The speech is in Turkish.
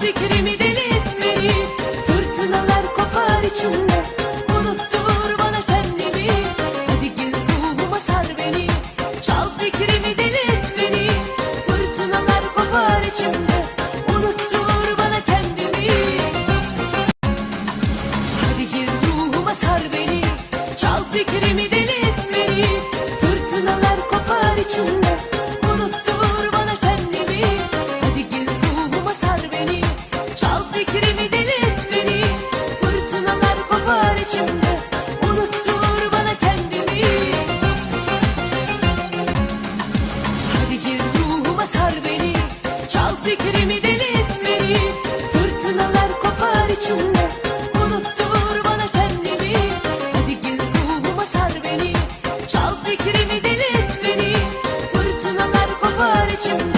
fikrimi deli etmeli Fırtınalar kopar içimde. Unuttur bana kendini Hadi gir ruhuma sar beni. Çal fikrimi deli etmeli Fırtınalar kopar içimde. Unuttur bana kendini Hadi gir ruhuma sar beni Çal fikrimi deli etmeli içimde Unuttur bana kendimi. Hadi gir ruhuma sar beni Çal fikrimi deli beni. Fırtınalar kopar içimde Unuttur bana kendimi. Hadi gir ruhuma sar beni Çal fikrimi deli beni. Fırtınalar kopar içimde